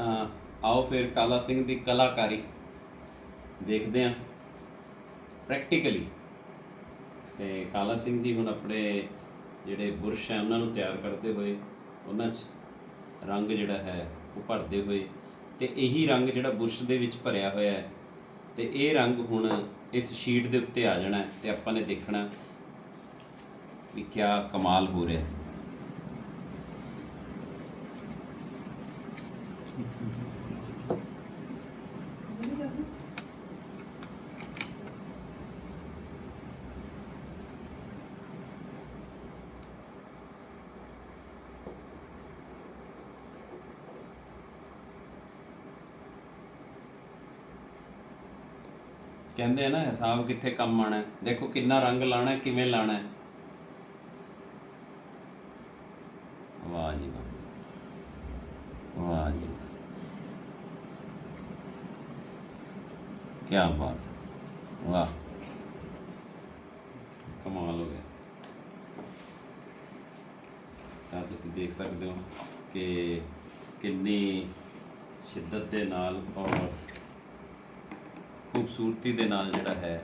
ਆਓ ਫਿਰ ਕਾਲਾ ਸਿੰਘ ਦੀ ਕਲਾਕਾਰੀ ਦੇਖਦੇ ਹਾਂ ਪ੍ਰੈਕਟੀਕਲੀ ਤੇ ਕਾਲਾ ਸਿੰਘ ਜੀ ਹੁਣ ਆਪਣੇ ਜਿਹੜੇ ਬੁਰਸ਼ ਹੈ, ਉਹਨਾਂ ਨੂੰ ਤਿਆਰ ਕਰਦੇ ਹੋਏ ਉਹਨਾਂ 'ਚ ਰੰਗ ਜਿਹੜਾ ਹੈ ਉਹ ਭਰਦੇ ਹੋਏ ਤੇ ਇਹੀ ਰੰਗ ਜਿਹੜਾ ਬੁਰਸ਼ ਦੇ ਵਿੱਚ ਭਰਿਆ ਹੋਇਆ ਹੈ ਤੇ ਇਹ ਰੰਗ ਹੁਣ ਇਸ ਸ਼ੀਟ ਦੇ ਉੱਤੇ ਆ ਜਾਣਾ ਹੈ ਤੇ ਆਪਾਂ ਨੇ ਦੇਖਣਾ ਵੀ ਕਿਆ ਕਮਾਲ ਹੋ ਰਿਹਾ ਹੈ। ਕਹਿੰਦੇ ਆ ਨਾ, ਹਿਸਾਬ ਕਿੱਥੇ ਕੰਮ ਆਣਾ ਦੇਖੋ ਕਿੰਨਾ ਰੰਗ ਲਾਣਾ ਕਿਵੇਂ ਲਾਣਾ ਹੈ। ਵਾਹ ਜੀ ਵਾਹ। ਵਾਹ ਜੀ। ਕੀ ਬਾਤ ਵਾਹ। ਕਮਾਲ ਹੋ ਗਿਆ। ਤਾਂ ਤੁਸੀਂ ਦੇਖ ਸਕਦੇ ਹੋ ਕਿ ਕਿੰਨੀ ਸ਼ਿੱਦਤ ਦੇ ਨਾਲ ਔਰ ਖੂਬਸੂਰਤੀ ਦੇ ਨਾਲ ਜਿਹੜਾ ਹੈ,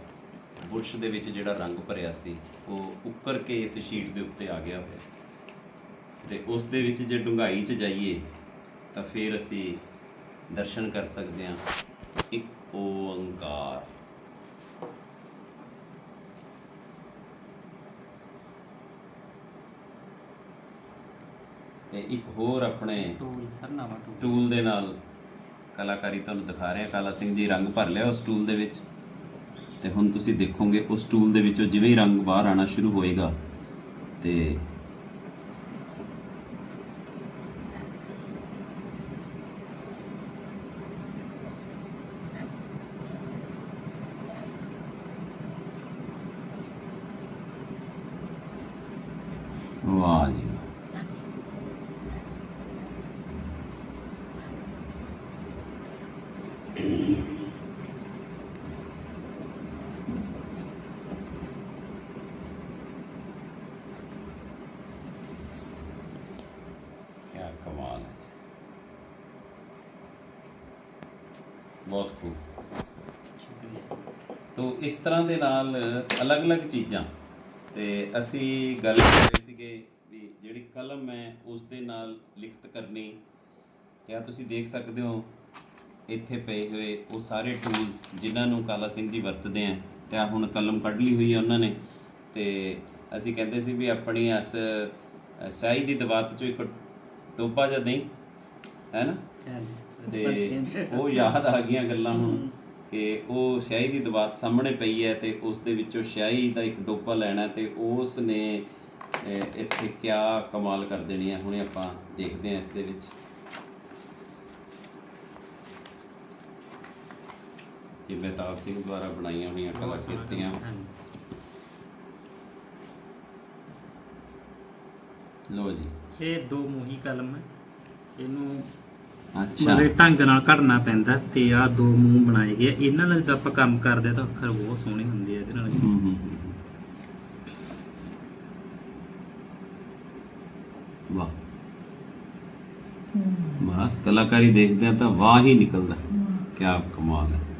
ਬੁਰਸ਼ ਦੇ ਵਿੱਚ ਜਿਹੜਾ ਰੰਗ ਭਰਿਆ ਸੀ, ਉਹ ਉੱਕਰ ਕੇ ਇਸ ਸ਼ੀਟ ਦੇ ਉੱਤੇ ਆ ਗਿਆ ਹੋਇਆ। ਤੇ ਉਸ ਦੇ ਵਿੱਚ ਜੇ ਡੂੰਘਾਈ 'ਚ ਜਾਈਏ, ਤਾਂ ਫਿਰ ਅਸੀਂ ਦਰਸ਼ਨ ਕਰ ਸਕਦੇ ਹਾਂ। ਇੱਕ ਓੰਕਾਰ ਤੇ ਇੱਕ ਹੋਰ ਆਪਣੇ ਟੂਲ ਸਰ ਨਵਾਂ ਟੂਲ ਟੂਲ ਦੇ ਨਾਲ ਕਲਾਕਾਰੀ ਤੁਹਾਨੂੰ ਦਿਖਾ ਰਹੇ। ਹਾਂ ਕਾਲਾ ਸਿੰਘ ਜੀ ਰੰਗ ਭਰ ਲਿਆ ਉਸ ਟੂਲ ਦੇ ਵਿੱਚ। ਤੇ ਹੁਣ ਤੁਸੀਂ ਦੇਖੋਗੇ ਉਸ ਟੂਲ ਦੇ ਵਿੱਚੋਂ ਜਿਵੇਂ ਹੀ ਰੰਗ ਬਾਹਰ ਆਣਾ ਸ਼ੁਰੂ ਹੋਏਗਾ ਤੇ ਵਾਹ ਜੀ ਵਾਹ। ਕਿਆ ਕਮਾਲ ਹੈ ਬਹੁਤ ਖੂਬ ਤੋ ਇਸ ਤਰ੍ਹਾਂ ਦੇ ਨਾਲ ਅਲੱਗ-ਅਲੱਗ ਚੀਜ਼ਾਂ ਤੇ ਅਸੀਂ ਗੱਲ ਕਰ ਰਹੇ ਸੀਗੇ ਵੀ ਜਿਹੜੀ ਕਲਮ ਹੈ ਉਸ ਦੇ ਨਾਲ ਲਿਖਤ ਕਰਨੀ ਕਿਆ ਤੁਸੀਂ ਦੇਖ ਸਕਦੇ ਹੋ ਇੱਥੇ ਪਏ ਹੋਏ ਉਹ ਸਾਰੇ ਟੂਲਸ ਜਿਨ੍ਹਾਂ ਨੂੰ ਕਾਲਾ ਸਿੰਘ ਜੀ ਵਰਤਦੇ ਆ ਤੇ ਆ ਹੁਣ ਕਲਮ ਕੱਢ ਲਈ ਹੋਈ ਹੈ ਉਹਨਾਂ ਨੇ। ਤੇ ਅਸੀਂ ਕਹਿੰਦੇ ਸੀ ਵੀ ਆਪਣੀ ਇਸ ਅ, ਸਿਆਹੀ ਦੀ ਦਵਾਤ ਚੋਂ ਇੱਕ ਟੋਪਾ ਜਿਹਾ ਦੇਈ ਹੈ ਨਾ? ਤੇ ਉਹ ਯਾਦ ਆ ਗਈਆਂ ਗੱਲਾਂ ਹੁਣ ਕਿ ਉਹ ਸ਼ਾਹੀ ਦੀ ਦਵਾਤ ਸਾਹਮਣੇ ਪਈ ਹੈ ਤੇ ਉਸ ਦੇ ਵਿੱਚੋਂ ਸ਼ਾਹੀ ਦਾ ਇੱਕ ਡੋਪਾ ਲੈਣਾ ਤੇ ਉਸ ਨੇ ਇੱਥੇ ਕਿਆ ਕਮਾਲ ਕਰ ਦੇਣੀ ਹੈ ਹੁਣੇ ਆਪਾਂ ਦੇਖਦੇ ਹਾਂ ਇਸ ਦੇ ਵਿੱਚ। ਇਹ ਬੇਤਾਬ ਸਿੰਘ ਦੁਆਰਾ ਬਣਾਈਆਂ ਹੋਈਆਂ ਕਲਾਕ੍ਰਿਤੀਆਂ ਲੋ ਜੀ। ਇਹ ਦੋ ਮੂੰਹੀ ਕਲਮ ਹੈ। ਇਹਨੂੰ ਅੱਛਾ। ਮਤਲਬ ਢੰਗ ਨਾਲ ਘੜਨਾ ਪੈਂਦਾ ਤੇ ਆ ਦੋ ਮੂੰਹ ਬਣਾਏ ਗਏ। ਇਹਨਾਂ ਨਾਲ ਜਦੋਂ ਆਪਾਂ ਕੰਮ ਕਰਦੇ ਤਾਂ ਅੱਖਰ ਬਹੁਤ ਸੋਹਣੇ ਹੁੰਦੇ ਆ ਇਹਦੇ ਨਾਲ। ਹੂੰ ਹੂੰ। ਵਾਹ। ਬਸ ਕਲਾਕਾਰੀ ਦੇਖਦੇ ਆ ਤਾਂ ਵਾਹ ਹੀ ਨਿਕਲਦਾ। ਕੀ ਕਮਾਲ ਹੂੰ।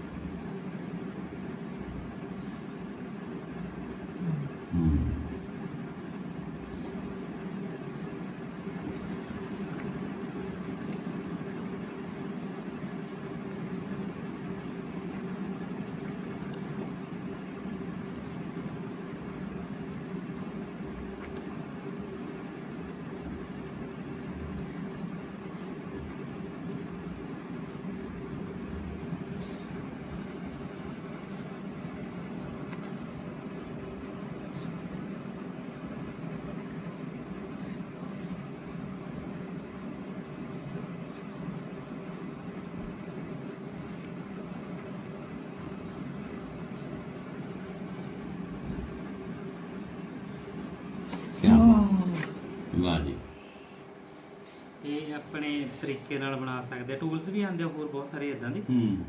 ਆਪਣੇ ਤਰੀਕੇ ਨਾਲ ਬਣਾ ਸਕਦੇ ਆ। ਟੂਲਸ ਵੀ ਆਉਂਦੇ ਆ ਹੋਰ ਬਹੁਤ ਸਾਰੇ ਇਦਾਂ ਦੇ।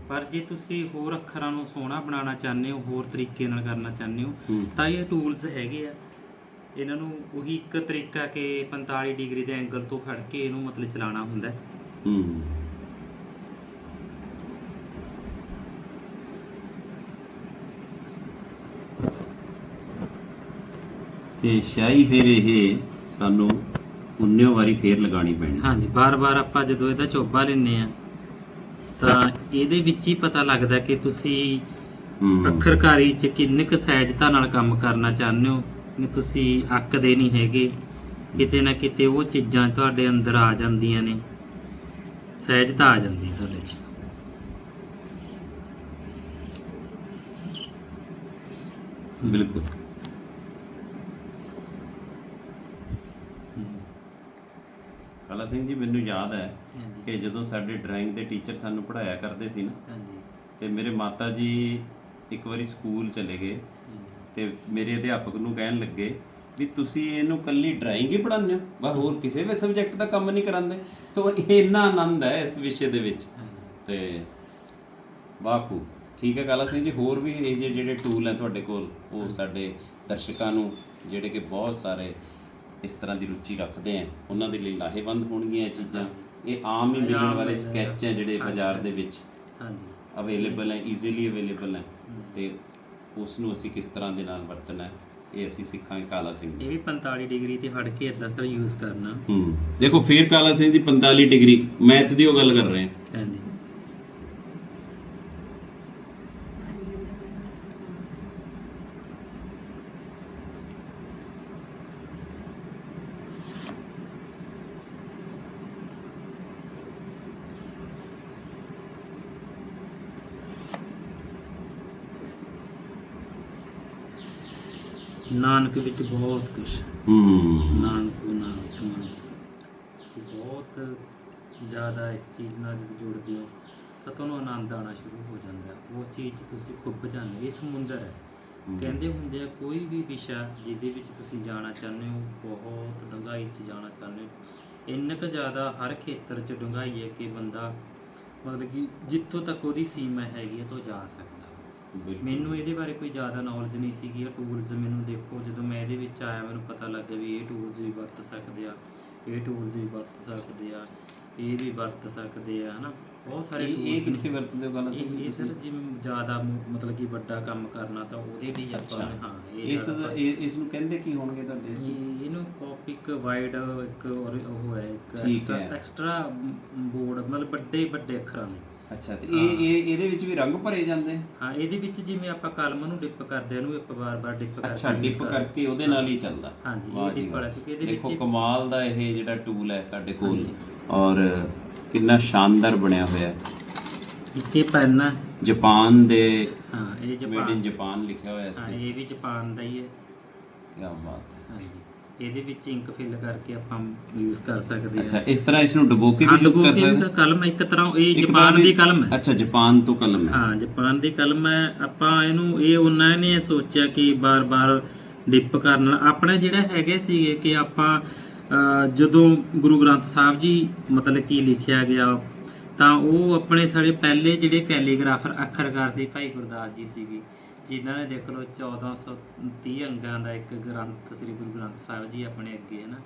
ਪਰ ਜੇ ਤੁਸੀਂ ਹੋਰ ਅੱਖਰਾਂ ਨੂੰ ਸੋਹਣਾ ਬਣਾਉਣਾ ਚਾਹੁੰਦੇ ਹੋ ਹੋਰ ਤਰੀਕੇ ਨਾਲ ਕਰਨਾ ਚਾਹੁੰਦੇ ਹੋ ਤਾਂ ਇਹ ਟੂਲਸ ਹੈਗੇ ਆ। ਇਹਨਾਂ ਨੂੰ ਉਹੀ ਇੱਕ ਤਰੀਕਾ ਕਿ 45 ਡਿਗਰੀ ਦੇ ਐਂਗਲ ਤੋਂ ਖੜ ਕੇ ਇਹਨੂੰ ਮਤਲਬ ਚਲਾਉਣਾ ਹੁੰਦਾ ਹੈ। ਹੂੰ। ਤੇ ਸ਼ਾਈ ਫਿਰ ਇਹ ਸਾਨੂੰ ਉਨਿਓ ਵਾਰੀ ਫੇਰ ਲਗਾਣੀ ਪੈਣੀ। ਹਾਂਜੀ ਬਾਰ-ਬਾਰ ਆਪਾਂ ਜਦੋਂ ਇਹਦਾ ਚੋਬਾ ਲੈਨੇ ਆ ਤਾਂ ਇਹਦੇ ਵਿੱਚ ਹੀ ਪਤਾ ਲੱਗਦਾ ਕਿ ਤੁਸੀਂ। ਅੱਖਰਕਾਰੀ ਚ ਕਿੰਨੇ ਕੁ ਸਹਿਜਤਾ ਨਾਲ ਕੰਮ ਕਰਨਾ ਚਾਹੁੰਦੇ ਹੋ ਕਿ ਤੁਸੀਂ ਅੱਕਦੇ ਨਹੀਂ ਹੈਗੇ ਕਿਤੇ ਨਾ ਕਿਤੇ ਉਹ ਚੀਜ਼ਾਂ ਤੁਹਾਡੇ ਅੰਦਰ ਆ ਜਾਂਦੀਆਂ ਨੇ ਸਹਿਜਤਾ ਆ ਜਾਂਦੀ ਹੈ ਤੁਹਾਡੇ ਚ। ਬਿਲਕੁਲ। ਕਾਲਾ ਸਿੰਘ ਜੀ ਮੈਨੂੰ ਯਾਦ ਹੈ ਕਿ ਜਦੋਂ ਸਾਡੇ ਡਰਾਇੰਗ ਦੇ ਟੀਚਰ ਸਾਨੂੰ ਪੜ੍ਹਾਇਆ ਕਰਦੇ ਸੀ ਨਾ ਹਾਂਜੀ। ਤੇ ਮੇਰੇ ਮਾਤਾ ਜੀ ਇੱਕ ਵਾਰੀ ਸਕੂਲ ਚਲੇ ਗਏ ਤੇ ਮੇਰੇ ਅਧਿਆਪਕ ਨੂੰ ਕਹਿਣ ਲੱਗੇ ਵੀ ਤੁਸੀਂ ਇਹਨੂੰ ਕੱਲੀ ਡਰਾਇੰਗ ਹੀ ਪੜ੍ਹਾਉਂਦੇ ਹੋ? ਬਸ ਹੋਰ ਕਿਸੇ ਵੀ ਸਬਜੈਕਟ ਦਾ ਕੰਮ ਨਹੀਂ ਕਰਾਉਂਦੇ ਤਾਂ ਇੰਨਾ ਆਨੰਦ ਹੈ ਇਸ ਵਿਸ਼ੇ ਦੇ ਵਿੱਚ। ਤੇ ਬਾਕੂ ਠੀਕ ਹੈ ਕਾਲਾ ਸਿੰਘ ਜੀ ਹੋਰ ਵੀ ਇਹ ਜਿਹੇ ਜਿਹੜੇ ਟੂਲ ਹੈ ਤੁਹਾਡੇ ਕੋਲ ਉਹ ਸਾਡੇ ਦਰਸ਼ਕਾਂ ਨੂੰ ਜਿਹੜੇ ਕਿ ਬਹੁਤ ਸਾਰੇ ਇਸ ਤਰ੍ਹਾਂ ਦੀ ਰੁਚੀ ਰੱਖਦੇ ਆ। ਉਹਨਾਂ ਦੇ ਲਈ ਲਾਹੇਵੰਦ ਹੋਣਗੀਆਂ ਇਹ ਚੀਜ਼ਾਂ। ਇਹ ਆਮ ਹੀ ਮਿਲਣ ਵਾਲੇ ਸਕੈਚ ਹੈ ਜਿਹੜੇ ਬਾਜ਼ਾਰ ਦੇ ਵਿੱਚ ਹਾਂਜੀ। ਅਵੇਲੇਬਲ ਹੈ ਈਜ਼ੀਲੀ ਅਵੇਲੇਬਲ ਹੈ। ਤੇ ਉਸ ਨੂੰ ਅਸੀਂ ਕਿਸ ਤਰ੍ਹਾਂ ਦੇ ਨਾਲ ਵਰਤਣਾ ਹੈ ਇਹ ਅਸੀਂ ਸਿੱਖਾਂਗੇ ਕਾਲਾ ਸਿੰਘ ਇਹ ਵੀ 45 ਡਿਗਰੀ ਤੇ ਫੜ ਕੇ ਇਦਾਂ ਸਰ ਯੂਜ਼ ਕਰਨਾ। ਹੂੰ। ਦੇਖੋ ਫੇਰ ਕਾਲਾ ਸਿੰਘ ਜੀ 45 ਡਿਗਰੀ ਮੈਥ ਦੀ ਉਹ ਗੱਲ ਕਰ ਰਹੇ ਹਾਂ ਹਾਂਜੀ ਨਾਨਕ ਵਿੱਚ ਬਹੁਤ ਕੁਝ ਹੂੰ ਨਾਨਕ ਨਾਨਕ ਤੁਸੀਂ ਬਹੁਤ ਜ਼ਿਆਦਾ ਇਸ ਚੀਜ਼ ਨਾਲ ਜਦ ਜੁੜਦੇ ਹੋ ਤਾਂ ਤੁਹਾਨੂੰ ਆਨੰਦ ਆਉਣਾ ਸ਼ੁਰੂ ਹੋ ਜਾਂਦਾ। ਉਹ ਚੀਜ਼ 'ਚ ਤੁਸੀਂ ਖੁੱਭ ਜਾਂਦੇ ਹੋ। ਇਹ ਸਮੁੰਦਰ ਹੈ ਕਹਿੰਦੇ ਹੁੰਦੇ ਆ ਕੋਈ ਵੀ ਵਿਸ਼ਾ ਜਿਹਦੇ ਵਿੱਚ ਤੁਸੀਂ ਜਾਣਾ ਚਾਹੁੰਦੇ ਹੋ ਬਹੁਤ ਡੂੰਘਾਈ 'ਚ ਜਾਣਾ ਚਾਹੁੰਦੇ ਹੋ ਇੰਨਾ ਕੁ ਜ਼ਿਆਦਾ ਹਰ ਖੇਤਰ 'ਚ ਡੂੰਘਾਈ ਹੈ ਕਿ ਬੰਦਾ ਮਤਲਬ ਕਿ ਜਿੱਥੋਂ ਤੱਕ ਉਹਦੀ ਸੀਮਾ ਹੈਗੀ ਹੈ ਤੋਂ ਜਾ ਸਕਦਾ। ਮੈਨੂੰ ਇਹਦੇ ਬਾਰੇ ਕੋਈ ਜ਼ਿਆਦਾ ਨੌਲੇਜ ਨਹੀਂ ਸੀਗੀ ਇਹ ਟੂਲਸ ਮੈਨੂੰ ਦੇਖੋ ਜਦੋਂ ਮੈਂ ਇਹਦੇ ਵਿੱਚ ਆਇਆ ਮੈਨੂੰ ਪਤਾ ਲੱਗਿਆ ਵੀ ਇਹ ਟੂਲਸ ਵੀ ਵਰਤ ਸਕਦੇ ਆ ਇਹ ਟੂਲਸ ਵੀ ਵਰਤ ਸਕਦੇ ਆ ਇਹ ਵੀ ਵਰਤ ਸਕਦੇ ਆ ਹਨਾ ਬਹੁਤ ਸਾਰੇ ਇਹ। ਕਿੱਥੇ ਵਰਤਦੇ ਹੋ ਕਾਲਾ ਸਿੰਘ ਇਹ ਸਰ? ਜਿਵੇਂ ਜ਼ਿਆਦਾ ਮਤਲਬ ਕਿ ਵੱਡਾ ਕੰਮ ਕਰਨਾ ਤਾਂ ਉਹਦੇ ਲਈ ਆਪਾਂ। ਹਾਂ ਇਹ ਇਸ ਇਸ ਨੂੰ ਕਹਿੰਦੇ ਕੀ ਹੋਣਗੇ ਤੁਹਾਡੇ ਇਸ ਇਹ- ਇਹਨੂੰ ਕਾਪਿਕ ਵਾਈਡ ਇੱਕ ਉਹ ਹੈ ਇੱਕ। ਐਕਸਟਰਾ ਬੋਰਡ ਮਤਲਬ ਵੱਡੇ ਵੱਡੇ ਅੱਖਰਾਂ ਨੇ ਅੱਛਾ ਤੇ ਇਹ ਇਹ ਇਹਦੇ ਵਿੱਚ ਵੀ ਰੰਗ ਭਰੇ ਜਾਂਦੇ? ਹਾਂ ਇਹਦੇ ਵਿੱਚ ਜਿਵੇਂ ਆਪਾਂ ਕਲਮ ਨੂੰ ਡਿਪ ਕਰਦੇ ਆ ਇਹਨੂੰ ਇੱਕ ਵਾਰ-ਵਾਰ ਡਿਪ ਕਰਕੇ ਅੱਛਾ ਡਿਪ ਕਰ- ਕਰਕੇ ਉਹਦੇ ਨਾਲ ਹੀ ਚੱਲਦਾ। ਹਾਂਜੀ, ਇਹ dip ਵਾਲਾ। ਕਿਉਂਕਿ ਇਹਦੇ ਦੇਖੋ ਵਿੱਚ- ਕਮਾਲ ਦਾ ਇਹ ਜਿਹੜਾ ਟੂਲ ਹੈ ਸਾਡੇ ਕੋਲ। ਔਰ ਕਿੰਨਾ ਸ਼ਾਨਦਾਰ ਬਣਿਆ ਹੋਇਆ ਹੈ। ਇੱਥੇ ਪੈਨ ਹੈ। ਜਾਪਾਨ ਦੇ ਹਾਂ ਇਹ ਮੇਡ ਜਾਪਾਨ। ਇਨ ਜਾਪਾਨ ਲਿਖਿਆ ਹੋਇਆ ਇਸ ਹਾਂ ਤੇ। ਇਹ ਵੀ ਜਾਪਾਨ ਦਾ ਹੀ ਹੈ। ਕੀ ਬਾਤ ਹੈ। ਹਾਂਜੀ। ਇਹਦੇ ਵਿੱਚ ਇੰਕ ਫਿਲ ਕਰਕੇ ਆਪਾਂ ਯੂਜ਼ ਕਰ ਸਕਦੇ ਅੱਛਾ ਇਸ ਤਰ੍ਹਾਂ ਇਸ ਨੂੰ ਡੁਬੋ ਕੇ ਵੀ ਹਾਂ ਯੂਜ਼ ਕਰ ਸਕਦੇ ਵੀ ਕਲਮ ਇੱਕ ਤਰ੍ਹਾਂ ਇਹ ਜਾਪਾਨ ਦੀ ਕਲਮ ਹੈ। ਅੱਛਾ ਜਾਪਾਨ ਤੋਂ ਕਲਮ ਹੈ। ਹਾਂ ਜਾਪਾਨ ਦੀ ਕਲਮ ਹੈ। ਆਪਾਂ ਇਹਨੂੰ ਇਹ ਉਹਨਾਂ ਨੇ ਸੋਚਿਆ ਕਿ ਬਾਰ-ਬਾਰ ਡਿਪ ਕਰਨ ਆਪਣੇ ਜਿਹੜੇ ਹੈਗੇ ਸੀਗੇ ਕਿ ਆਪਾਂ ਜਦੋਂ ਗੁਰੂ ਗ੍ਰੰਥ ਸਾਹਿਬ ਜੀ ਮਤਲਬ ਕੀ ਲਿਖਿਆ ਗਿਆ ਤਾਂ ਉਹ ਆਪਣੇ ਸਾਰੇ ਪਹਿਲੇ ਜਿਹੜੇ ਕੈਲੀਗ੍ਰਾਫਰ ਅੱਖਰਕਾਰ ਸੀ ਭਾਈ ਗੁਰਦਾਸ ਜੀ ਸੀਗੇ। ਜਿਨ੍ਹਾਂ ਨੇ ਦੇਖ ਲਓ 1430 ਅੰਗਾਂ ਦਾ ਇੱਕ ਗ੍ਰੰਥ ਸ੍ਰੀ ਗੁਰੂ ਗ੍ਰੰਥ ਸਾਹਿਬ ਜੀ ਆਪਣੇ ਅੱਗੇ ਹੈ ਨਾ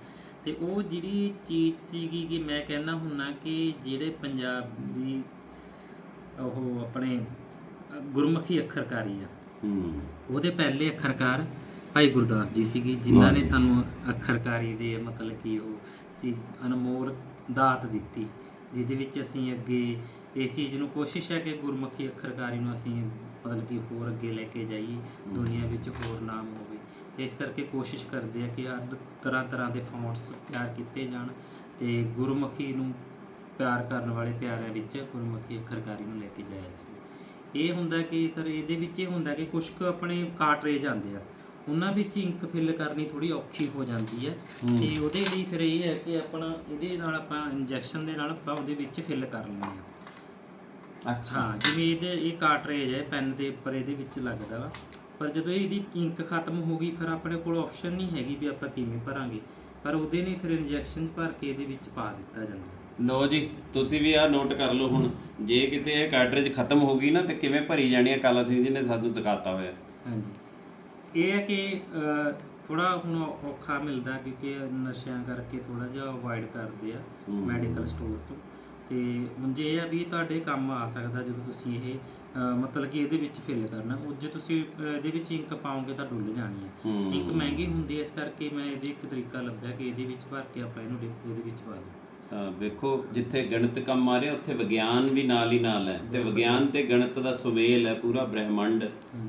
ਤੇ ਉਹ ਜਿਹੜੀ ਚੀਜ਼ ਸੀਗੀ ਕਿ ਮੈਂ ਕਹਿੰਦਾ ਹੁੰਨਾ ਕਿ ਜਿਹੜੇ ਪੰਜਾਬੀ ਉਹ ਆਪਣੇ ਗੁਰਮੁਖੀ ਅੱਖਰਕਾਰੀ ਆ ਹੂੰ ਉਹਦੇ ਪਹਿਲੇ ਅੱਖਰਕਾਰ ਭਾਈ ਗੁਰਦਾਸ ਜੀ ਸੀਗੇ ਜਿਨ੍ਹਾਂ ਨੇ। ਸਾਨੂੰ ਅੱਖਰਕਾਰੀ ਦੇ ਮਤਲਬ ਕਿ ਉਹ ਚੀਜ਼ ਅਨਮੋਲ ਦਾਤ ਦਿੱਤੀ ਜਿਹਦੇ ਵਿੱਚ ਅਸੀਂ ਅੱਗੇ ਇਸ ਚੀਜ਼ ਨੂੰ ਕੋਸ਼ਿਸ਼ ਹੈ ਕਿ ਗੁਰਮੁਖੀ ਅੱਖਰਕਾਰੀ ਨੂੰ ਅਸੀਂ ਮਤਲਬ ਕਿ ਹੋਰ ਅੱਗੇ ਲੈ ਕੇ ਜਾਈਏ ਦੁਨੀਆ ਵਿੱਚ ਹੋਰ ਨਾਮ ਹੋਵੇ। ਤੇ ਇਸ ਕਰਕੇ ਕੋਸ਼ਿਸ਼ ਕਰਦੇ ਆ ਕਿ ਹਰ ਤਰ੍ਹਾਂ ਤਰ੍ਹਾਂ ਦੇ ਫੌਂਟਸ ਤਿਆਰ ਕੀਤੇ ਜਾਣ ਤੇ ਗੁਰਮੁਖੀ ਨੂੰ ਪਿਆਰ ਕਰਨ ਵਾਲੇ ਪਿਆਰਿਆਂ ਵਿੱਚ ਗੁਰਮੁਖੀ ਅੱਖਰਕਾਰੀ ਨੂੰ ਲੈ ਕੇ ਜਾਇਆ ਜਾਵੇ। ਇਹ ਹੁੰਦਾ ਕਿ ਸਰ ਇਹਦੇ ਵਿੱਚ ਇਹ ਹੁੰਦਾ ਕਿ ਕੁਝ ਕੁ ਆਪਣੇ ਕਾਰਟਰੇਜ ਆਉਂਦੇ ਆ ਉਹਨਾਂ ਵਿੱਚ ਇੰਕ ਫਿਲ ਕਰਨੀ ਥੋੜੀ ਔਖੀ ਹੋ ਜਾਂਦੀ ਹੈ। ਤੇ ਉਹਦੇ ਲਈ ਫਿਰ ਇਹ ਹੈ ਕਿ ਆਪਣਾ ਇਹਦੇ ਨਾਲ ਆਪਾਂ ਇੰਜੈਕਸ਼ਨ ਦੇ ਨਾਲ ਆਪਾਂ ਉਹਦੇ ਵਿੱਚ ਫਿਲ ਕਰ ਲੈਂਦੇ ਆ। ਅੱਛਾ। ਹਾਂ ਜਿਵੇਂ ਇਹਦੇ ਇਹ ਕਾਰਟਰੇਜ ਹੈ ਪੈਨ ਦੇ ਉੱਪਰ ਇਹਦੇ ਵਿੱਚ ਲੱਗਦਾ ਵਾ। ਪਰ ਜਦੋਂ ਇਹਦੀ ਇੰਕ ਖਤਮ ਹੋ ਗਈ ਫਿਰ ਆਪਣੇ ਕੋਲ ਆਪਸ਼ਨ ਨਹੀਂ ਹੈਗੀ ਵੀ ਆਪਾਂ ਕਿਵੇਂ ਭਰਾਂਗੇ। ਪਰ ਉਹਦੇ ਨੇ ਫਿਰ ਇੰਜੈਕਸ਼ਨ ਭਰ ਕੇ ਇਹਦੇ ਵਿੱਚ ਪਾ ਦਿੱਤਾ ਜਾਂਦਾ। ਲੋ ਜੀ ਤੁਸੀਂ ਵੀ ਆਹ ਨੋਟ ਕਰ ਲਓ ਹੁਣ। ਜੇ ਕਿਤੇ ਇਹ ਕਾਰਟ੍ਰਿਜ ਖਤਮ ਹੋ ਗਈ ਨਾ ਤੇ ਕਿਵੇਂ ਭਰੀ ਜਾਣੀ ਹੈ ਕਾਲਾ ਸਿੰਘ ਜੀ ਨੇ ਸਾਨੂੰ ਸਿਖਾਤਾ ਹੋਇਆ। ਹਾਂਜੀ। ਇਹ ਹੈ ਕਿ ਥੋੜਾ ਹੁਣ ਔਖਾ ਮਿਲਦਾ ਕਿਉਂਕਿ ਨਸ਼ਿਆਂ ਕਰਕੇ ਥੋੜਾ ਜਿਹਾ ਅਵੋਇਡ ਕਰਦੇ ਆ। ਮੈਡੀਕਲ ਸਟੋਰ ਤੋਂ। ਤੇ ਮੁੰਜੇ ਇਹ ਆ ਵੀ ਤੁਹਾਡੇ ਕੰਮ ਆ ਸਕਦਾ ਜਦੋਂ ਤੁਸੀਂ ਇਹ ਮਤਲਬ ਕਿ ਇਹਦੇ ਵਿੱਚ ਫਿਲ ਕਰਨਾ। ਉਹ ਜੇ ਤੁਸੀਂ ਇਹਦੇ ਵਿੱਚ ਇੰਕ ਪਾਓਗੇ ਤਾਂ ਡੁੱਲ ਜਾਣੀ ਹੈ। ਇੰਕ ਮਹਿੰਗੀ ਹੁੰਦੀ ਹੈ ਇਸ ਕਰਕੇ ਮੈਂ ਇਹਦੇ ਇੱਕ ਤਰੀਕਾ ਲੱਭਿਆ ਕਿ ਇਹਦੇ ਵਿੱਚ ਭਰ ਕੇ ਆਪਾਂ ਇਹਨੂੰ ਡਿਪ ਇਹਦੇ ਵਿੱਚ ਪਾ ਦਿਓ ਤਾਂ ਵੇਖੋ ਜਿੱਥੇ ਗਣਿਤ ਕੰਮ ਆ ਰਿਹਾ ਉੱਥੇ ਵਿਗਿਆਨ ਵੀ ਨਾਲ ਹੀ ਨਾਲ ਹੈ। ਤੇ ਵਿਗਿਆਨ ਤੇ ਗਣਿਤ ਦਾ ਸੁਮੇਲ ਹੈ ਪੂਰਾ ਬ੍ਰਹਿਮੰਡ।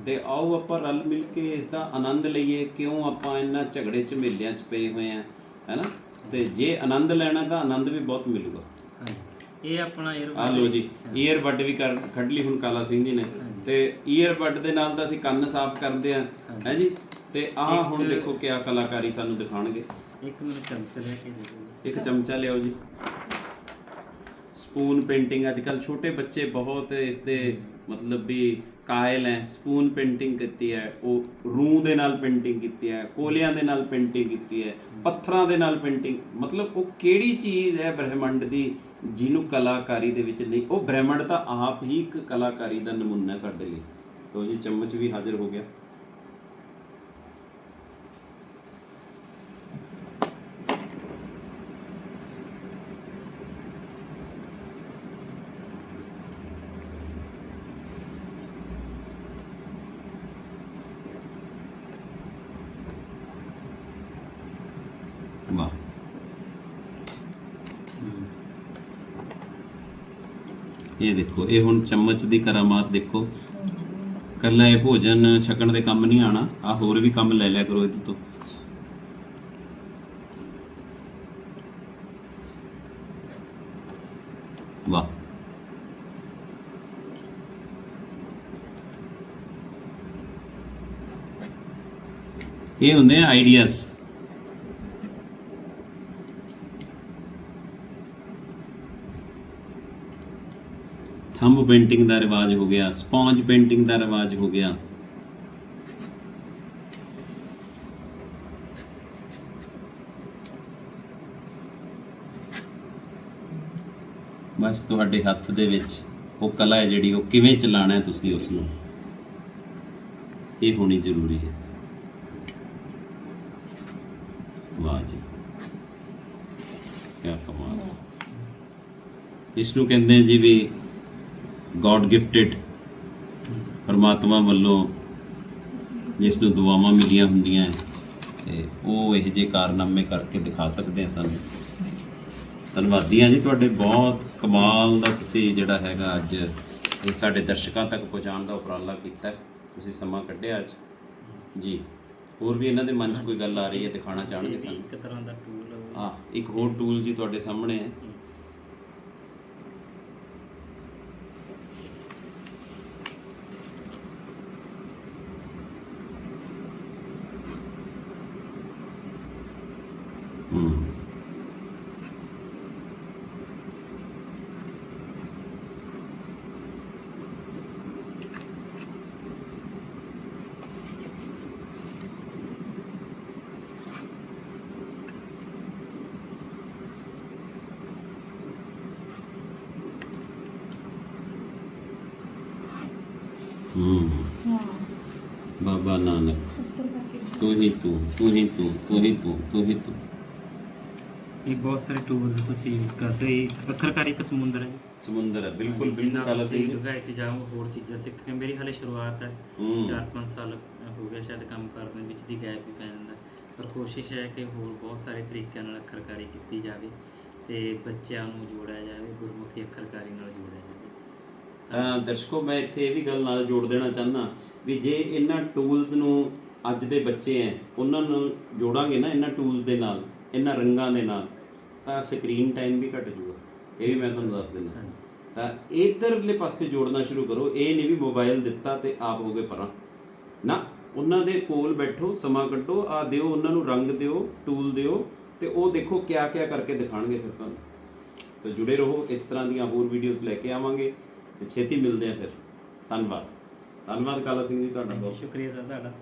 ਤੇ ਆਓ ਆਪਾਂ ਰਲ ਮਿਲ ਕੇ ਇਸ ਦਾ ਆਨੰਦ ਲਈਏ ਕਿਉਂ ਆਪਾਂ ਇੰਨਾ ਝਗੜੇ ਝਮੇਲਿਆਂ 'ਚ ਪਏ ਹੋਏ ਆ ਹੈਨਾ ਤੇ ਜੇ ਆਨੰਦ ਲੈਣਾ ਤਾਂ ਆਨੰਦ ਵੀ ਬਹੁਤ ਮਿਲੂਗਾ। ਇਹ ਆਪਣਾ 에ਅਰ ਆ ਲੋ ਜੀ ਈਅਰਬੱਡ ਵੀ ਕਰ ਕੱਢ ਲਈ ਹੁਣ ਕਾਲਾ ਸਿੰਘ ਜੀ ਨੇ। ਤੇ ਈਅਰਬੱਡ ਦੇ ਨਾਲ ਤਾਂ ਅਸੀਂ ਕੰਨ ਸਾਫ਼ ਕਰਦੇ ਆ ਹੈ ਜੀ? ਤੇ ਆਹ ਹੁਣ ਦੇਖੋ ਕਿਆ ਕਲਾਕਾਰੀ ਸਾਨੂੰ ਦਿਖਾਣਗੇ ਇੱਕ ਮਿੰਟ ਚਮਚ ਲੈ ਕੇ ਦੇ ਦਿਓ। ਇੱਕ ਚਮਚਾ ਲਿਆਓ ਜੀ। ਸਪੂਨ ਪੇਂਟਿੰਗ ਅੱਜ ਕੱਲ ਛੋਟੇ ਬੱਚੇ ਬਹੁਤ ਇਸ ਦੇ ਮਤਲਬ ਵੀ ਕਾਇਲ ਹੈ ਸਪੂਨ ਪੇਂਟਿੰਗ ਕੀਤੀ ਹੈ, ਉਹ ਰੂਹ ਦੇ ਨਾਲ ਪੇਂਟਿੰਗ ਕੀਤੀ ਹੈ, ਕੋਲਿਆਂ ਦੇ ਨਾਲ ਪੇਂਟਿੰਗ ਕੀਤੀ ਹੈ, ਪੱਥਰਾਂ ਦੇ ਨਾਲ ਪੇਂਟਿੰਗ ਮਤਲਬ ਉਹ ਕਿਹੜੀ ਚੀਜ਼ ਹੈ ਬ੍ਰਹਿਮੰਡ ਦੀ ਜਿਹਨੂੰ ਕਲਾਕਾਰੀ ਦੇ ਵਿੱਚ ਨਹੀਂ, ਉਹ ਬ੍ਰਹਿਮੰਡ ਤਾਂ ਆਪ ਹੀ ਇੱਕ ਕਲਾਕਾਰੀ ਦਾ ਨਮੂਨਾ ਹੈ ਸਾਡੇ ਲਈ। ਲੋ ਜੀ, ਚਮਚ ਵੀ ਹਾਜ਼ਰ ਹੋ ਗਿਆ। ਵਾਹ ਇਹ ਦੇਖੋ, ਇਹ ਹੁਣ ਚਮਚ ਦੀ ਕਰਾਮਾਤ ਦੇਖੋ। ਕੱਲਾ ਇਹ ਭੋਜਨ ਛਕਣ ਦੇ ਕੰਮ ਨਹੀਂ ਆਣਾ। ਆ ਹੋਰ ਵੀ ਕੰਮ ਲੈ ਲਿਆ ਕਰੋ ਇਹਦੇ ਤੋਂ। ਵਾਹ। ਇਹ ਹੁੰਦੇ ਆ ਆਈਡੀਆਜ਼। ਥੰਬ ਪੇਂਟਿੰਗ ਦਾ ਰਿਵਾਜ ਹੋ ਗਿਆ, ਸਪੌਂਜ ਪੇਂਟਿੰਗ ਦਾ ਰਿਵਾਜ ਹੋ ਗਿਆ। ਬਸ ਤੁਹਾਡੇ ਹੱਥ ਦੇ ਵਿੱਚ ਉਹ ਕਲਾ ਹੈ ਜਿਹੜੀ ਉਹ ਕਿਵੇਂ ਚਲਾਣਾ ਹੈ ਤੁਸੀਂ ਉਸ ਨੂੰ ਇਹ ਹੋਣੀ ਜ਼ਰੂਰੀ ਹੈ। ਵਾਹ ਜੀ। ਕੀ ਕਮਾਲ। ਇਸ ਨੂੰ ਕਹਿੰਦੇ ਜੀ ਵੀ ਗੋਡ ਗਿਫਟਡ ਪਰਮਾਤਮਾ ਵੱਲੋਂ ਜਿਸ ਨੂੰ ਦੁਆਵਾਂ ਮਿਲੀਆਂ ਹੁੰਦੀਆਂ ਹੈ, ਤੇ ਉਹ ਇਹ ਜੇ ਕਾਰਨਾਮੇ ਕਰਕੇ ਦਿਖਾ ਸਕਦੇ ਆ ਸਾਨੂੰ। ਧੰਨਵਾਦੀ ਹਾਂ ਜੀ ਤੁਹਾਡੇ ਬਹੁਤ ਕਮਾਲ ਦਾ ਤੁਸੀਂ ਜਿਹੜਾ ਹੈਗਾ ਅੱਜ ਇਹ ਸਾਡੇ ਦਰਸ਼ਕਾਂ ਤੱਕ ਪਹੁੰਚਾਉਣ ਦਾ ਉਪਰਾਲਾ ਕੀਤਾ। ਤੁਸੀਂ ਸਮਾਂ ਕੱਢਿਆ ਅੱਜ। ਜੀ ਹੋਰ ਵੀ ਇਹਨਾਂ ਦੇ ਮਨ 'ਚ ਕੋਈ ਗੱਲ ਆ ਰਹੀ ਹੈ ਦਿਖਾਣਾ ਚਾਹਣਗੇ ਸਾਨੂੰ ਇੱਕ ਤਰ੍ਹਾਂ ਦਾ ਟੂਲ ਆ। ਇੱਕ ਹੋਰ ਟੂਲ ਜੀ ਤੁਹਾਡੇ ਸਾਹਮਣੇ ਹੂੰ ਹੂੰ ਬਾਬਾ ਨਾਨਕ। ਤੂੰ ਹੀ ਤੂੰ ਤੂੰ ਹੀ ਤੂੰ ਤੂੰ ਹੀ ਤੂੰ ਤੂੰ ਹੀ ਤੂੰ। ਇਹ ਬਹੁਤ ਸਾਰੇ ਟੂਲਸ ਤੁਸੀਂ ਯੂਜ਼ ਕਰ ਸਕਦੇ ਹੋ। ਅੱਖਰਕਾਰੀ ਇੱਕ ਸਮੁੰਦਰ ਹੈ। ਸਮੁੰਦਰ ਹੈ ਬਿਲਕੁਲ ਬਿਲਕੁਲ ਬਿਨਾਂ ਕਾਲਾ ਤੁਸੀਂ ਸਿੰਘ ਜੀ। ਡੁਗਾਈ ਚ ਜਾਓ ਹੋਰ ਚੀਜ਼ਾਂ ਸਿੱਖ ਕੇ ਮੇਰੀ ਹਾਲੇ ਸ਼ੁਰੂਆਤ ਹੈ। ਹੂੰ। 4-5 ਸਾਲ ਹੋ ਗਿਆ ਸ਼ਾਇਦ ਕੰਮ ਕਰਨ ਦੇ ਵਿੱਚ ਦੀ ਗੈਪ ਵੀ ਪੈ ਜਾਂਦਾ ਪਰ ਕੋਸ਼ਿਸ਼ ਹੈ ਕਿ ਹੋਰ ਬਹੁਤ ਸਾਰੇ ਤਰੀਕਿਆਂ ਨਾਲ ਅੱਖਰਕਾਰੀ ਕੀਤੀ ਜਾਵੇ ਤੇ ਬੱਚਿਆਂ ਨੂੰ ਜੋੜਿਆ ਜਾਵੇ ਗੁਰਮੁਖੀ ਅੱਖਰਕਾਰੀ ਨਾਲ ਦਰਸ਼ਕੋ ਮੈਂ ਇੱਥੇ ਇਹ ਵੀ ਗੱਲ ਨਾਲ ਜੋੜ ਦੇਣਾ ਚਾਹਨਾ ਵੀ ਜੇ ਇਹਨਾਂ ਟੂਲਸ ਨੂੰ ਅੱਜ ਦੇ ਬੱਚੇ ਐ ਉਹਨਾਂ ਨੂੰ ਜੋੜਾਂਗੇ ਨਾ ਇਹਨਾਂ ਟੂਲਸ ਦੇ ਨਾਲ ਇਹਨਾਂ ਰੰਗਾਂ ਦੇ ਨਾਲ ਤਾਂ ਸਕਰੀਨ ਟਾਈਮ ਵੀ ਘਟ ਜਾਊਗਾ ਇਹ ਵੀ ਮੈਂ ਤੁਹਾਨੂੰ ਦੱਸ ਦਿੰਦਾ। ਤਾਂ ਇਧਰਲੇ ਪਾਸੇ ਜੋੜਨਾ ਸ਼ੁਰੂ ਕਰੋ ਇਹ ਨਹੀਂ ਵੀ ਮੋਬਾਈਲ ਦਿੱਤਾ ਤੇ ਆਪ ਹੋ ਗਏ ਪਰਾਂ। ਨਾ ਉਹਨਾਂ ਦੇ ਕੋਲ ਬੈਠੋ ਸਮਾਂ ਕੱਢੋ ਆ ਦਿਓ ਉਹਨਾਂ ਨੂੰ ਰੰਗ ਦਿਓ ਟੂਲ ਦਿਓ ਤੇ ਉਹ ਦੇਖੋ ਕਿਆ ਕਿਆ ਕਰਕੇ ਦਿਖਾਣਗੇ ਫਿਰ ਤੁਹਾਨੂੰ। ਤਾਂ ਜੁੜੇ ਰਹੋ ਇਸ ਤਰ੍ਹਾਂ ਦੀਆਂ ਹੋਰ ਵੀਡੀਓਜ਼ ਲੈ ਕੇ ਆਵਾਂਗੇ। ਤੇ ਛੇਤੀ ਮਿਲਦੇ ਆ ਫਿਰ। ਧੰਨਵਾਦ। ਧੰਨਵਾਦ ਕਾਲਾ ਸਿੰਘ ਜੀ ਤੁਹਾਡਾ ਬਹੁਤ। ਸ਼ੁਕਰੀਆ ਸਰ ਤੁਹਾਡਾ।